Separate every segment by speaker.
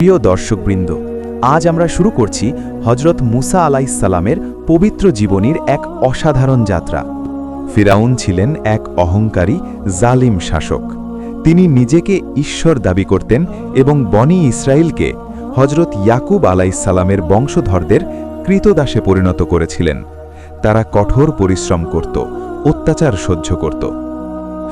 Speaker 1: প্রিয় দর্শকবৃন্দ, আজ আমরা শুরু করছি হজরত মুসা আলাইসালামের পবিত্র জীবনীর এক অসাধারণ যাত্রা। ফিরাউন ছিলেন এক অহংকারী, জালিম শাসক। তিনি নিজেকে ঈশ্বর দাবি করতেন এবং বনি ইসরায়েলকে হজরত ইয়াকুব আলাইসালামের বংশধরদের কৃতদাসে পরিণত করেছিলেন। তারা কঠোর পরিশ্রম করত, অত্যাচার সহ্য করত।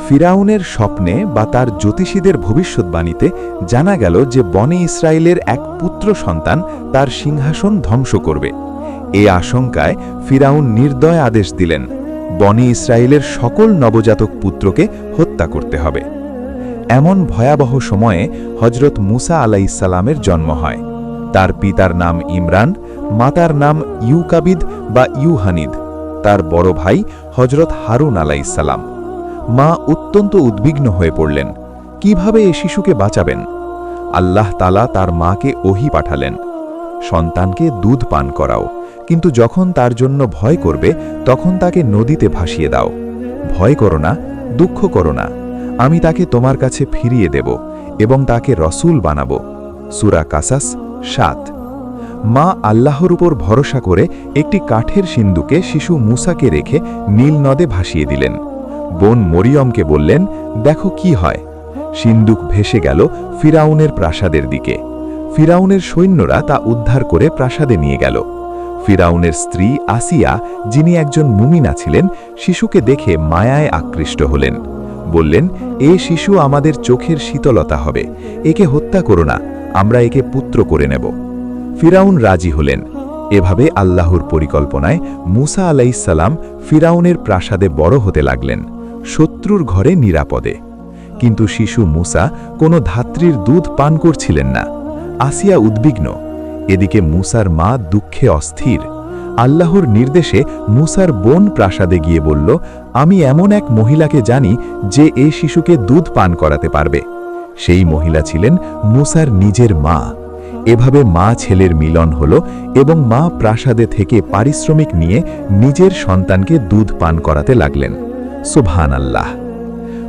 Speaker 1: ফিরাউনের স্বপ্নে বা তার জ্যোতিষীদের ভবিষ্যৎবাণীতে জানা গেল যে বনে ইসরায়েলের এক পুত্র সন্তান তার সিংহাসন ধ্বংস করবে। এ আশঙ্কায় ফিরাউন নির্দয় আদেশ দিলেন, বনে ইসরায়েলের সকল নবজাতক পুত্রকে হত্যা করতে হবে। এমন ভয়াবহ সময়ে হজরত মুসা আলাইসালামের জন্ম হয়। তার পিতার নাম ইমরান, মাতার নাম ইউকাবিদ বা ইউহানিদ। তার বড় ভাই হজরত হারুন আলাইসালাম মা অত্যন্ত উদ্বিগ্ন হয়ে পড়লেন। কীভাবে এ শিশুকে বাঁচাবেন? আল্লাহ তালা তার মাকে ওহি পাঠালেন। সন্তানকে দুধ পান করাও, কিন্তু যখন তার জন্য ভয় করবে, তখন তাকে নদীতে ভাসিয়ে দাও। ভয় করো না, দুঃখ করো না। আমি তাকে তোমার কাছে ফিরিয়ে দেব এবং তাকে রসুল বানাবো। সুরা কাসাস সাত। মা আল্লাহর উপর ভরসা করে একটি কাঠের সিন্দুকে শিশু মুসাকে রেখে নীল নদে ভাসিয়ে দিলেন। বোন মরিয়মকে বললেন, দেখো কি হয়। সিন্দুক ভেসে গেল ফিরাউনের প্রাসাদের দিকে। ফিরাউনের সৈন্যরা তা উদ্ধার করে প্রাসাদে নিয়ে গেল। ফিরাউনের স্ত্রী আসিয়া, যিনি একজন মুমিনা ছিলেন, শিশুকে দেখে মায়ায় আকৃষ্ট হলেন। বললেন, এ শিশু আমাদের চোখের শীতলতা হবে। একে হত্যা করো না, আমরা একে পুত্র করে নেব। ফিরাউন রাজি হলেন। এভাবে আল্লাহর পরিকল্পনায় মুসা আলাইসাল্লাম ফিরাউনের প্রাসাদে বড় হতে লাগলেন। শত্রুর ঘরে নিরাপদে। কিন্তু শিশু মুসা কোনো ধাত্রীর দুধ পান করছিলেন না। আসিয়া উদ্বিগ্ন। এদিকে মুসার মা দুঃখে অস্থির। আল্লাহর নির্দেশে মুসার বোন প্রাসাদে গিয়ে বলল, আমি এমন এক মহিলাকে জানি যে এ শিশুকে দুধ পান করাতে পারবে। সেই মহিলা ছিলেন মুসার নিজের মা। এভাবে মা ছেলের মিলন হল এবং মা প্রাসাদে থেকে পারিশ্রমিক নিয়ে নিজের সন্তানকে দুধ পান করাতে লাগলেন। সুবহান আল্লাহ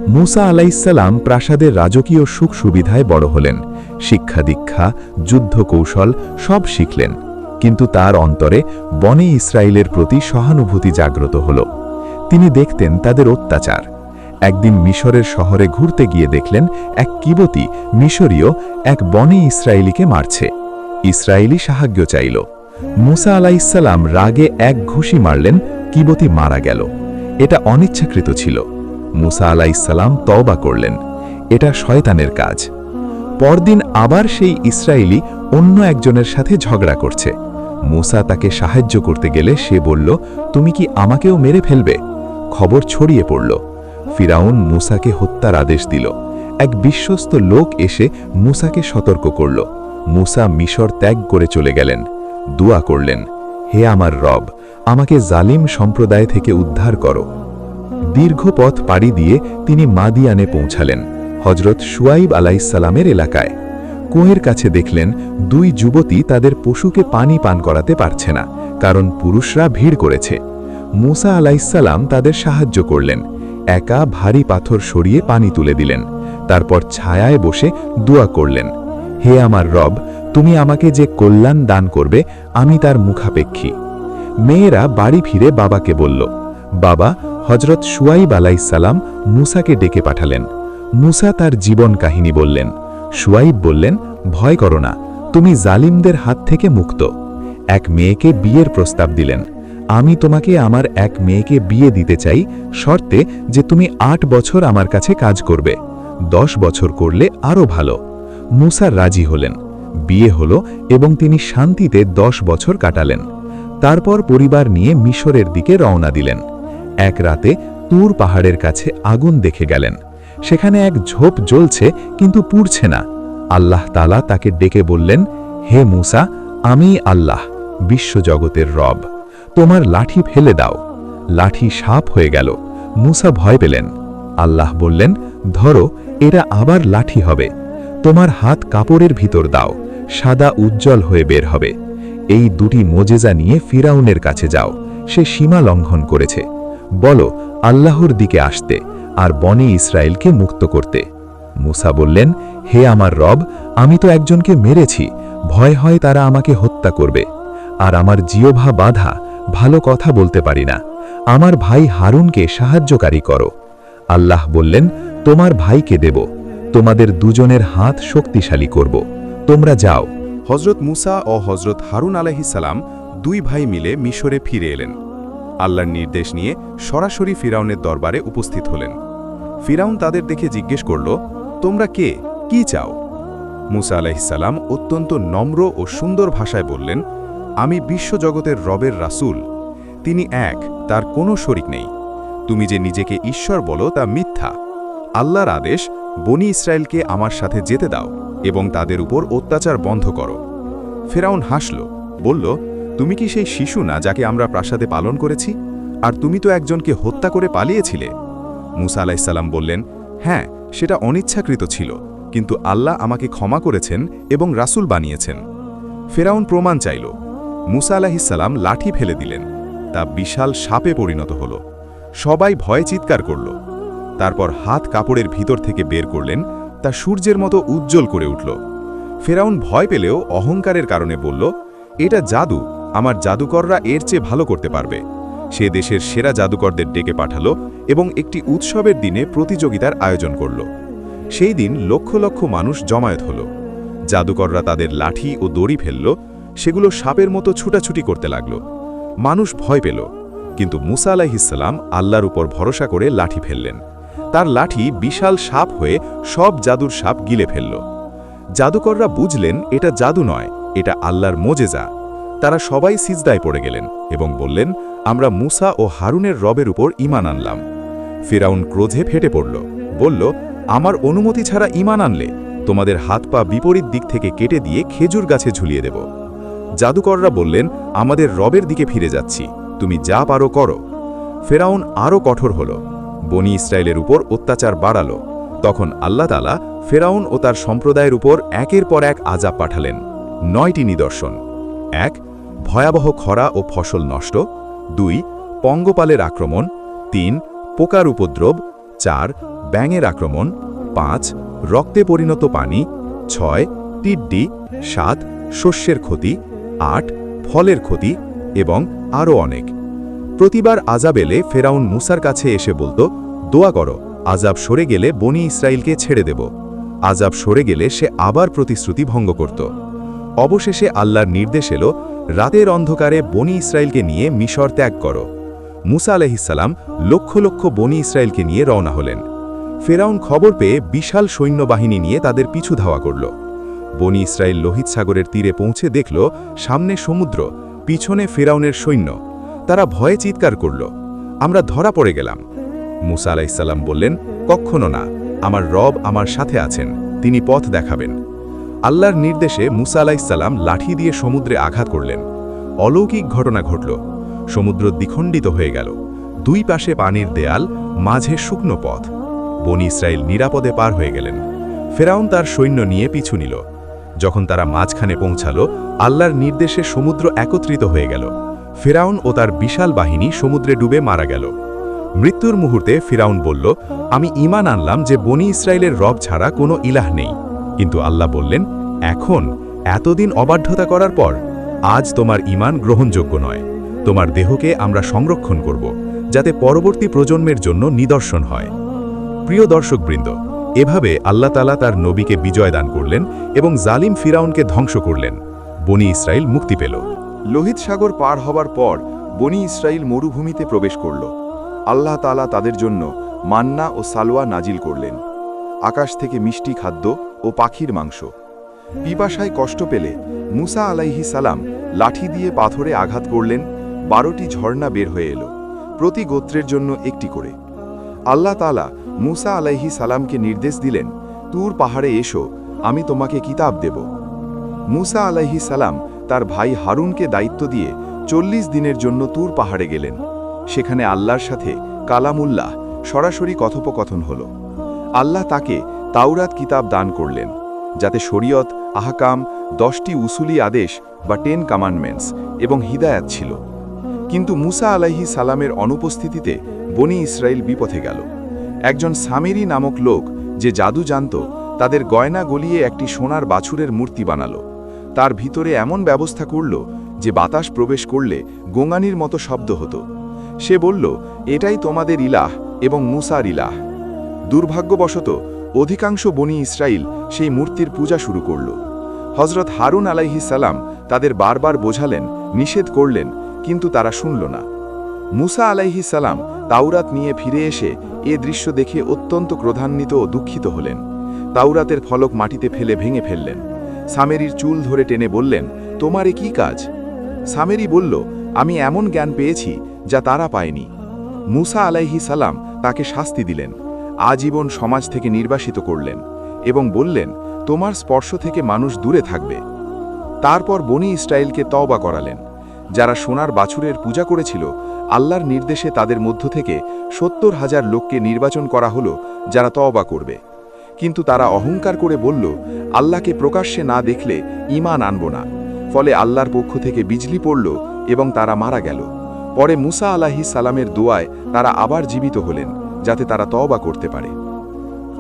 Speaker 1: মুসা আলাইসাল্লাম প্রাসাদের রাজকীয় সুখ সুবিধায় বড় হলেন। শিক্ষা দীক্ষা, যুদ্ধ কৌশল সব শিখলেন। কিন্তু তার অন্তরে বনে ইসরায়েলের প্রতি সহানুভূতি জাগ্রত হল। তিনি দেখতেন তাদের অত্যাচার। একদিন মিশরের শহরে ঘুরতে গিয়ে দেখলেন এক কিবতী মিশরীয় এক বনে ইসরায়েলিকে মারছে। ইসরায়েলি সাহায্য চাইল। মুসা আলাইসাল্লাম রাগে এক ঘুষি মারলেন, কিবতী মারা গেল। এটা অনিচ্ছাকৃত ছিল। মুসা আলাইসাল্লাম তওবা করলেন। এটা শয়তানের কাজ। পরদিন আবার সেই ইসরায়েলি অন্য একজনের সাথে ঝগড়া করছে। মুসা তাকে সাহায্য করতে গেলে সে বলল, তুমি কি আমাকেও মেরে ফেলবে? খবর ছড়িয়ে পড়ল। ফিরাউন মুসাকে হত্যার আদেশ দিল। এক বিশ্বস্ত লোক এসে মুসাকে সতর্ক করল। মুসা মিশর ত্যাগ করে চলে গেলেন। দোয়া করলেন, হে আমার রব আমাকে জালিম সম্প্রদায় থেকে উদ্ধার করো। দীর্ঘ পথ পাড়ি দিয়ে তিনি মাদিয়ানে পৌঁছালেন হজরত সুয়াইব আলাইসালামের এলাকায়। কুঁয়ের কাছে দেখলেন, দুই যুবতী তাদের পশুকে পানি পান করাতে পারছে না, কারণ পুরুষরা ভিড় করেছে। মুসা আলাইসাল্লাম তাদের সাহায্য করলেন, একা ভারী পাথর সরিয়ে পানি তুলে দিলেন, তারপর ছায়ায় বসে দোয়া করলেন, হে আমার রব, তুমি আমাকে যে কল্যাণ দান করবে, আমি তার মুখাপেক্ষী। মেয়েরা বাড়ি ফিরে বাবাকে বলল, বাবা হজরত সুয়াইব আলাইসাল্লাম মুসাকে ডেকে পাঠালেন। মুসা তার জীবন কাহিনী বললেন। সুয়াইব বললেন, ভয় করো না, তুমি জালিমদের হাত থেকে মুক্ত। এক মেয়েকে বিয়ের প্রস্তাব দিলেন। আমি তোমাকে আমার এক মেয়েকে বিয়ে দিতে চাই শর্তে যে তুমি আট বছর আমার কাছে কাজ করবে, দশ বছর করলে আরও ভালো। মুসা রাজি হলেন। বিয়ে হল এবং তিনি শান্তিতে দশ বছর কাটালেন। তারপর পরিবার নিয়ে মিশরের দিকে রওনা দিলেন। এক রাতে তুর পাহাড়ের কাছে আগুন দেখে গেলেন। সেখানে এক ঝোপ জ্বলছে কিন্তু পুড়ছে না। আল্লাহ তালা তাকে ডেকে বললেন, হে মুসা, আমি আল্লাহ, বিশ্বজগতের রব। তোমার লাঠি ফেলে দাও। লাঠি সাপ হয়ে গেল। মুসা ভয় পেলেন। আল্লাহ বললেন, ধরো, এরা আবার লাঠি হবে। তোমার হাত কাপড়ের ভিতর দাও। সাদা উজ্জ্বল হয়ে বের হবে। এই দুটি মোজেজা নিয়ে ফিরাউনের কাছে যাও। সে সীমা লঙ্ঘন করেছে। বলো, আল্লাহর দিকে আসতে আর বনে ইসরায়েলকে মুক্ত করতে। মুসা বললেন,
Speaker 2: হে আমার রব, আমি তো একজনকে মেরেছি। ভয় হয় তারা আমাকে হত্যা করবে। আর আমার জিওভা বাধা ভালো কথা বলতে পারি না। আমার ভাই হারুনকে সাহায্যকারী করো। আল্লাহ বললেন, তোমার ভাইকে দেব। তোমাদের দুজনের হাত শক্তিশালী করব। তোমরা যাও।
Speaker 1: হজরত মুসা ও হজরত হারুন আলাহিসাল্লাম দুই ভাই মিলে মিশরে ফিরে এলেন। আল্লাহর নির্দেশ নিয়ে সরাসরি ফিরাউনের দরবারে উপস্থিত হলেন। ফিরাউন তাদের দেখে জিজ্ঞেস করল, তোমরা কে? কি চাও? মুসা আলাহিসাল্লাম অত্যন্ত নম্র ও সুন্দর ভাষায় বললেন, আমি বিশ্বজগতের রবের রাসুল। তিনি এক, তার কোনো শরিক নেই। তুমি যে নিজেকে ঈশ্বর বলো তা মিথ্যা। আল্লাহর আদেশ বনি ইসরায়েলকে আমার সাথে যেতে দাও এবং তাদের উপর অত্যাচার বন্ধ করো। ফেরাউন হাসল, বলল, তুমি কি সেই শিশু না যাকে আমরা প্রাসাদে পালন করেছি? আর তুমি তো একজনকে হত্যা করে পালিয়েছিলে? মুসা আলাইসাল্লাম বললেন হ্যাঁ সেটা অনিচ্ছাকৃত ছিল, কিন্তু আল্লাহ আমাকে ক্ষমা করেছেন এবং রাসূল বানিয়েছেন। ফেরাউন প্রমাণ চাইল। মুসা আলাহিসাল্লাম লাঠি ফেলে দিলেন। তা বিশাল সাপে পরিণত হল। সবাই ভয়ে চিৎকার করল। তারপর হাত কাপড়ের ভিতর থেকে বের করলেন, তা সূর্যের মতো উজ্জ্বল করে উঠল। ফেরাউন ভয় পেলেও অহংকারের কারণে বলল, এটা জাদু, আমার জাদুকররা এর চেয়ে ভালো করতে পারবে। সে দেশের সেরা জাদুকরদের ডেকে পাঠালো এবং একটি উৎসবের দিনে প্রতিযোগিতার আয়োজন করল। সেই দিন লক্ষ লক্ষ মানুষ জমায়েত হল। জাদুকররা তাদের লাঠি ও দড়ি ফেলল, সেগুলো সাপের মতো ছুটাছুটি করতে লাগল। মানুষ ভয় পেল, কিন্তু মুসা আলাহিসাল্লাম আল্লাহর উপর ভরসা করে লাঠি ফেললেন। তার লাঠি বিশাল সাপ হয়ে সব জাদুর সাপ গিলে ফেলল। জাদুকররা বুঝলেন, এটা জাদু নয়, এটা আল্লাহর মোজেজা। তারা সবাই সিজদায় পড়ে গেলেন এবং বললেন, আমরা মুসা ও হারুনের রবের উপর ইমান আনলাম। ফেরাউন ক্রোধে ফেটে পড়ল, বলল, আমার অনুমতি ছাড়া ইমান আনলে তোমাদের হাত পা বিপরীত দিক থেকে কেটে দিয়ে খেজুর গাছে ঝুলিয়ে দেব। জাদুকররা বললেন, আমাদের রবের দিকে ফিরে যাচ্ছি, তুমি যা পারো করো। ফেরাউন আরও কঠোর হল বনি ইসরায়েলের উপর অত্যাচার বাড়াল। তখন আল্লাহ তালা ফেরাউন ও তার সম্প্রদায়ের উপর একের পর এক আজাব পাঠালেন। নয়টি নিদর্শন। এক, ভয়াবহ খরা ও ফসল নষ্ট। দুই, পঙ্গপালের আক্রমণ। তিন, পোকার উপদ্রব। চার, ব্যাঙের আক্রমণ। পাঁচ, রক্তে পরিণত পানি। ছয়, টিড্ডি। সাত, শস্যের ক্ষতি। আট, ফলের ক্ষতি এবং আরও অনেক। প্রতিবার আজাব এলে ফেরাউন মুসার কাছে এসে বলতো, দোয়া করো, আজাব সরে গেলে বনি ইসরায়েলকে ছেড়ে দেব। আজাব সরে গেলে সে আবার প্রতিশ্রুতি ভঙ্গ করত। অবশেষে আল্লাহর নির্দেশ এলো, রাতের অন্ধকারে বনি ইসরায়েলকে নিয়ে মিশর ত্যাগ করো। মুসা আলহিসাল্লাম লক্ষ লক্ষ বনি ইসরায়েলকে নিয়ে রওনা হলেন। ফেরাউন খবর পেয়ে বিশাল সৈন্যবাহিনী নিয়ে তাদের পিছু ধাওয়া করল। বনি ইসরায়েল লোহিত সাগরের তীরে পৌঁছে দেখল, সামনে সমুদ্র, পিছনে ফেরাউনের সৈন্য। তারা ভয়ে চিৎকার করল। আমরা ধরা পড়ে গেলাম। মুসা আলাইসাল্লাম বললেন কক্ষণো না। আমার রব আমার সাথে আছেন। তিনি পথ দেখাবেন। আল্লাহর নির্দেশে মুসা আলাইসাল্লাম লাঠি দিয়ে সমুদ্রে আঘাত করলেন। অলৌকিক ঘটনা ঘটল। সমুদ্র দ্বিখণ্ডিত হয়ে গেল। দুই পাশে পানির দেয়াল, মাঝে শুকনো পথ। বনি ইসরায়েল নিরাপদে পার হয়ে গেলেন। ফেরাউন তার সৈন্য নিয়ে পিছু নিল। যখন তারা মাঝখানে পৌঁছালো, আল্লাহর নির্দেশে সমুদ্র একত্রিত হয়ে গেল। ফেরাউন ও তার বিশাল বাহিনী সমুদ্রে ডুবে মারা গেল। মৃত্যুর মুহূর্তে ফিরাউন বলল, আমি ইমান আনলাম যে বনি ইসরায়েলের রব ছাড়া কোনো ইলাহ নেই। কিন্তু আল্লাহ বললেন, এখন, এতদিন অবাধ্যতা করার পর, আজ তোমার ইমান গ্রহণযোগ্য নয়। তোমার দেহকে আমরা সংরক্ষণ করব, যাতে পরবর্তী প্রজন্মের জন্য নিদর্শন হয়। প্রিয় দর্শকবৃন্দ, এভাবে আল্লাহ তালা তার নবীকে বিজয় দান করলেন এবং জালিম ফিরাউনকে ধ্বংস করলেন। বনি ইসরায়েল মুক্তি পেল।
Speaker 3: লোহিত সাগর পার হবার পর বনি ইসরায়েল মরুভূমিতে প্রবেশ করল। আল্লাহ তালা তাদের জন্য মান্না ও সালোয়া নাজিল করলেন। আকাশ থেকে মিষ্টি খাদ্য ও পাখির মাংস। পিপাসায় কষ্ট পেলে মুসা আলাইহি সালাম লাঠি দিয়ে পাথরে আঘাত করলেন, বারোটি ঝর্ণা বের হয়ে এলো, প্রতি গোত্রের জন্য একটি করে। আল্লাহ তালা মুসা আলাইহি সালামকে নির্দেশ দিলেন, তুর পাহাড়ে এসো, আমি তোমাকে কিতাব দেব। মুসা আলাইহি সালাম তার ভাই হারুনকে দায়িত্ব দিয়ে চল্লিশ দিনের জন্য তুর পাহাড়ে গেলেন। সেখানে আল্লাহর সাথে কালামুল্লাহ সরাসরি কথোপকথন হল। আল্লাহ তাকে তাওরাত কিতাব দান করলেন, যাতে শরীয়ত, আহকাম, দশটি উসুলি আদেশ বা টেন কমান্ডমেন্টস এবং হিদায়াত ছিল। কিন্তু মুসা আলাইহি সালামের অনুপস্থিতিতে বনি ইসরায়েল বিপথে গেল। একজন সামেরি নামক লোক যে জাদু জানত, তাদের গয়না গলিয়ে একটি সোনার বাছুরের মূর্তি বানালো। তার ভিতরে এমন ব্যবস্থা করল যে বাতাস প্রবেশ করলে গোঙানির মতো শব্দ হতো। সে বলল, এটাই তোমাদের ইলাহ এবং মুসার ইলাহ। দুর্ভাগ্যবশত, অধিকাংশ বনি ইসরাইল সেই মূর্তির পূজা শুরু করল। হজরত হারুন আলাইহি সালাম তাদের বারবার বোঝালেন, নিষেধ করলেন, কিন্তু তারা শুনল না। মুসা আলাইহি সালাম তাওরাত নিয়ে ফিরে এসে এ দৃশ্য দেখে অত্যন্ত ক্রোধান্বিত ও দুঃখিত হলেন। তাওরাতের ফলক মাটিতে ফেলে ভেঙে ফেললেন। সামেরির চুল ধরে টেনে বললেন তোমার কি কাজ? সামেরি বলল, আমি এমন জ্ঞান পেয়েছি যা তারা পায়নি। মুসা আলাইহি সালাম তাকে শাস্তি দিলেন, আজীবন সমাজ থেকে নির্বাসিত করলেন এবং বললেন, তোমার স্পর্শ থেকে মানুষ দূরে থাকবে। তারপর বনি ইসরায়েলকে তওবা করালেন, যারা সোনার বাছুরের পূজা করেছিল, আল্লাহর নির্দেশে তাদের মধ্য থেকে সত্তর হাজার লোককে নির্বাচন করা হলো যারা তওবা করবে। কিন্তু তারা অহংকার করে বলল, আল্লাহকে প্রকাশ্যে না দেখলে ঈমান আনব না। ফলে আল্লাহর পক্ষ থেকে বিজলি পড়ল এবং তারা মারা গেল। পরে মুসা আলাহি সালামের দোয়ায় তারা আবার জীবিত হলেন, যাতে তারা তওবা করতে পারে।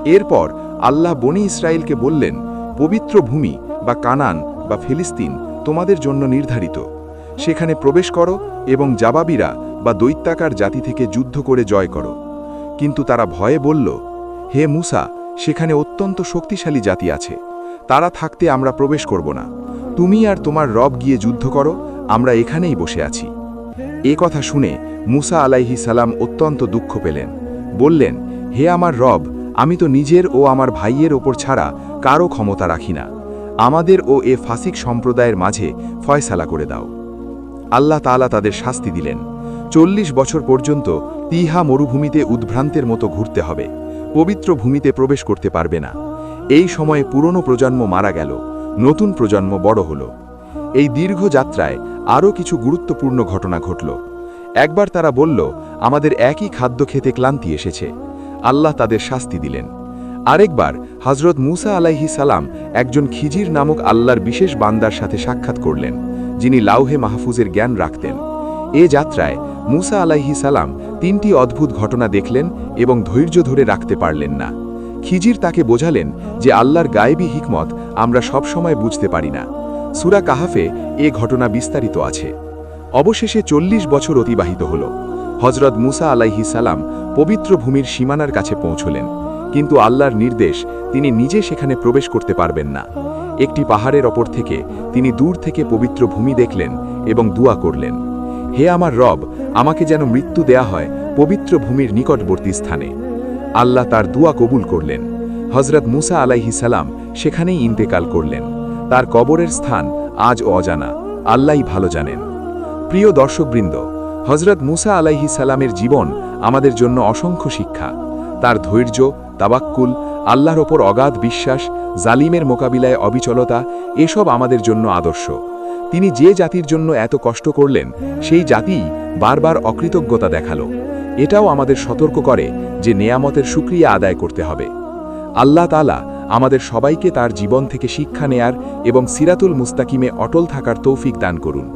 Speaker 3: এরপর আল্লাহ বনি ইসরায়েলকে বললেন, পবিত্র ভূমি বা কানান বা ফিলিস্তিন তোমাদের জন্য নির্ধারিত। সেখানে প্রবেশ করো এবং জাবাবিরা বা দৈত্যাকার জাতি থেকে যুদ্ধ করে জয় করো। কিন্তু তারা ভয়ে বলল, হে মুসা সেখানে অত্যন্ত শক্তিশালী জাতি আছে। তারা থাকতে আমরা প্রবেশ করব না। তুমি আর তোমার রব গিয়ে যুদ্ধ করো, আমরা এখানেই বসে আছি। এ কথা শুনে মুসা আলাইহি সালাম অত্যন্ত দুঃখ পেলেন। বললেন, হে আমার রব, আমি তো নিজের ও আমার ভাইয়ের ওপর ছাড়া কারও ক্ষমতা রাখি না। আমাদের ও এ ফাসিক সম্প্রদায়ের মাঝে ফয়সালা করে দাও। আল্লাহ তাআলা তাদের শাস্তি দিলেন। চল্লিশ বছর পর্যন্ত তিহা মরুভূমিতে উদ্ভ্রান্তের মতো ঘুরতে হবে। পবিত্র ভূমিতে প্রবেশ করতে পারবে না। এই সময়ে পুরনো প্রজন্ম মারা গেল, নতুন প্রজন্ম বড় হল। এই দীর্ঘ যাত্রায় আরও কিছু গুরুত্বপূর্ণ ঘটনা ঘটল। একবার তারা বলল, আমাদের একই খাদ্য খেতে ক্লান্তি এসেছে। আল্লাহ তাদের শাস্তি দিলেন। আরেকবার হজরত মুসা আলাইহি সালাম একজন খিজির নামক আল্লাহর বিশেষ বান্দার সাথে সাক্ষাৎ করলেন, যিনি লাউহে মাহফুজের জ্ঞান রাখতেন। এ যাত্রায় মুসা আলাইহি সালাম তিনটি অদ্ভুত ঘটনা দেখলেন এবং ধৈর্য ধরে রাখতে পারলেন না। খিজির তাকে বোঝালেন যে আল্লাহর গায়েবী হিকমত আমরা সবসময় বুঝতে পারি না। সুরা কাহাফে এ ঘটনা বিস্তারিত আছে। অবশেষে চল্লিশ বছর অতিবাহিত হল। হজরত মুসা আলাইহি সালাম পবিত্র ভূমির সীমানার কাছে পৌঁছলেন, কিন্তু আল্লাহর নির্দেশ তিনি নিজে সেখানে প্রবেশ করতে পারবেন না। একটি পাহাড়ের ওপর থেকে তিনি দূর থেকে পবিত্র ভূমি দেখলেন এবং দুয়া করলেন। হে আমার রব, আমাকে যেন মৃত্যু দেয়া হয় পবিত্র ভূমির নিকটবর্তী স্থানে। আল্লাহ তার দুয়া কবুল করলেন। হজরত মুসা আলাইহি সালাম সেখানেই ইন্তেকাল করলেন। তার কবরের স্থান আজ অজানা, আল্লাহই ভালো জানেন। প্রিয় দর্শকবৃন্দ হজরত মুসা আলাইহি সালামের জীবন আমাদের জন্য অসংখ্য শিক্ষা। তার ধৈর্য তাবাক্কুল আল্লাহর ওপর অগাধ বিশ্বাস, জালিমের মোকাবিলায় অবিচলতা, এসব আমাদের জন্য আদর্শ। তিনি যে জাতির জন্য এত কষ্ট করলেন, সেই জাতিই বারবার অকৃতজ্ঞতা দেখাল। এটাও আমাদের সতর্ক করে যে নেয়ামতের সুক্রিয়া আদায় করতে হবে। আল্লাহ তালা আমাদের সবাইকে তার জীবন থেকে শিক্ষা নেয়ার এবং সিরাতুল মুস্তাকিমে অটল থাকার তৌফিক দান করুন।